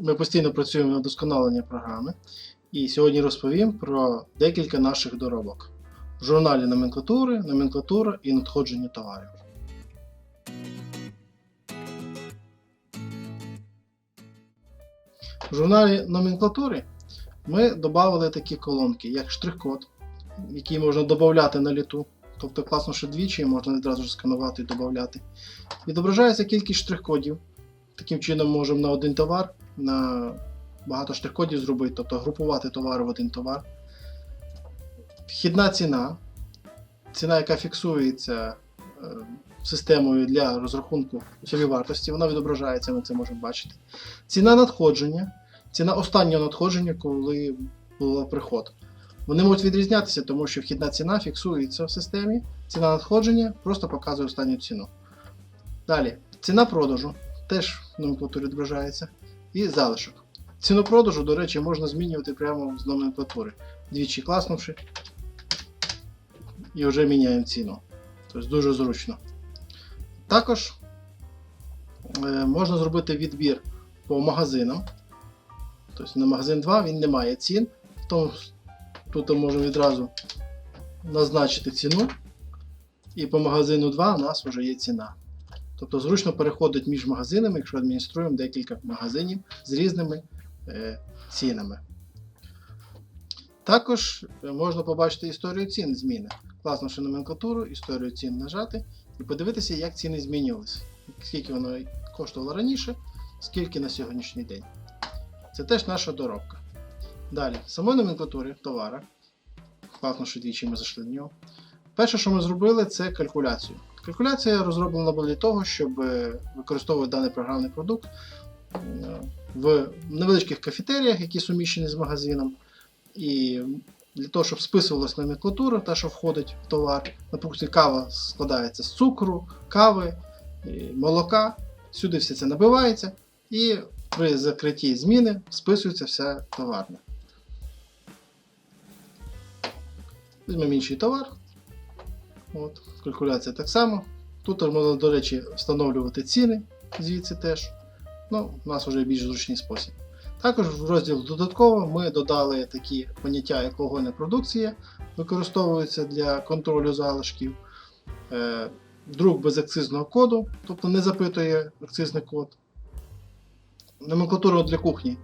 Ми постійно працюємо над вдосконаленням програми. І сьогодні розповім про декілька наших доробок в журналі номенклатури, номенклатура і надходження товарів. В журналі номенклатури ми додали такі колонки, як штрих-код, який можна додати на літу. Тобто класно, що двічі можна відразу ж сканувати і додати. Відображається кількість штрих-кодів. Таким чином можемо на один товар на багато штрих-кодів зробити, тобто групувати товари в один товар. Вхідна ціна. Ціна, яка фіксується е, системою для розрахунку собівартості, вона відображається, ми це можемо бачити. Ціна надходження, ціна останнього надходження, коли був приход. Вони можуть відрізнятися, тому що вхідна ціна фіксується в системі, ціна надходження просто показує останню ціну. Далі, ціна продажу теж в номенклатурі відображається. І залишок. Ціну продажу, до речі, можна змінювати прямо з номенклатури. Двічі класнувши, і вже міняємо ціну. Тобто дуже зручно. Також е, можна зробити відбір по магазинам. Тобто на магазин 2 він не має цін. Тому тут можемо відразу назначити ціну. І по магазину 2 у нас вже є ціна. Тобто зручно переходить між магазинами, якщо адмініструємо декілька магазинів з різними е, цінами. Також е, можна побачити історію цін зміни. Класнувши номенклатуру, історію цін нажати і подивитися, як ціни змінювалися. Скільки воно коштувало раніше, скільки на сьогоднішній день. Це теж наша доробка. Далі, в самої номенклатурі товара. Класно, що двічі ми зайшли в нього. Перше, що ми зробили, це калькуляцію. Калькуляція розроблена була для того, щоб е, використовувати даний програмний продукт е, в невеличких кафетеріях, які суміщені з магазином. І для того, щоб списувалась номенклатура, та, що входить в товар. Наприклад, кава складається з цукру, кави, молока. Сюди все це набивається, і при закритті зміни списується вся товарна. Візьмемо інший товар. От, калькуляція так само. Тут можна, до речі, встановлювати ціни звідси теж. Ну, у нас вже більш зручний спосіб. Також в розділ додатково ми додали такі поняття, як вогонна продукція, використовуються для контролю залишків. Е, друк без акцизного коду, тобто не запитує акцизний код. Номенклатура для кухні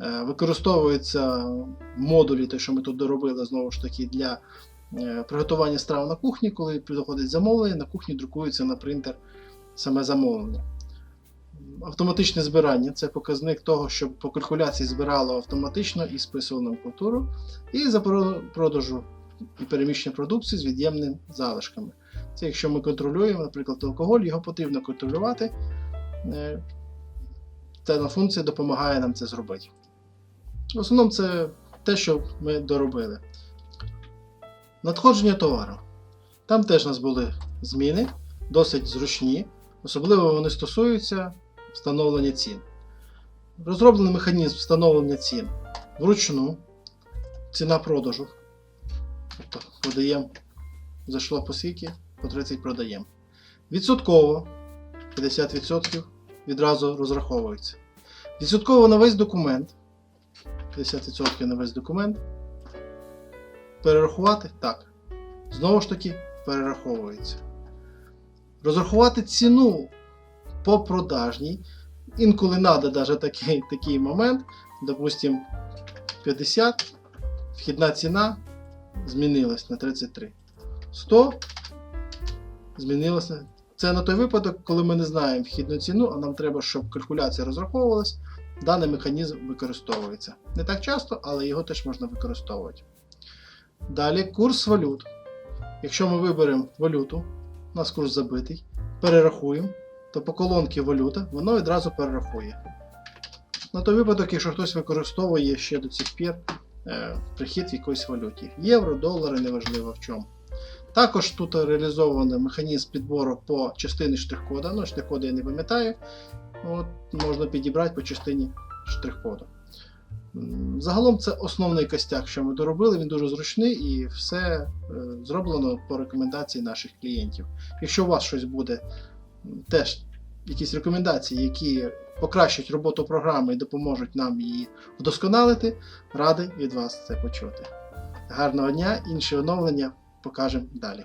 е, використовується модулі, те, що ми тут доробили, знову ж таки, для приготування страв на кухні, коли приходить замовлення, на кухні друкується на принтер саме замовлення. Автоматичне збирання це показник того, щоб по калькуляції збирало автоматично і списувало номенклатуру, і за продажу і переміщення продукції з від'ємними залишками. Це якщо ми контролюємо, наприклад, алкоголь, його потрібно контролювати. Е, Дана функція допомагає нам це зробити. В основному це те, що ми доробили. Надходження товару. Там теж у нас були зміни, досить зручні. Особливо вони стосуються встановлення цін. Розроблений механізм встановлення цін вручну. Ціна продажу. Тобто продаємо, зайшло по скільки, по 30 продаємо. Відсотково 50% відразу розраховується. Відсотково на весь документ. 50% на весь документ. Перерахувати? Так. Знову ж таки, перераховується. Розрахувати ціну по продажній. Інколи треба навіть такий, такий момент. Допустим, 50, вхідна ціна змінилась на 33. 100 змінилася це на той випадок, коли ми не знаємо вхідну ціну, а нам треба, щоб калькуляція розраховувалась, даний механізм використовується. Не так часто, але його теж можна використовувати. Далі курс валют. Якщо ми виберемо валюту, у нас курс забитий, перерахуємо, то по колонці валюта воно відразу перерахує. На той випадок, якщо хтось використовує ще до цих пір е, прихід в якоїсь валюті. Євро, долари, неважливо в чому. Також тут реалізовано механізм підбору по частині штрих-кода. Ну, штрих-коди я не пам'ятаю. От, можна підібрати по частині штрих-коду. Загалом це основний костяк, що ми доробили. Він дуже зручний і все е, зроблено по рекомендації наших клієнтів. Якщо у вас щось буде теж якісь рекомендації, які покращать роботу програми і допоможуть нам її вдосконалити, радий від вас це почути. Гарного дня, інші оновлення покажемо далі.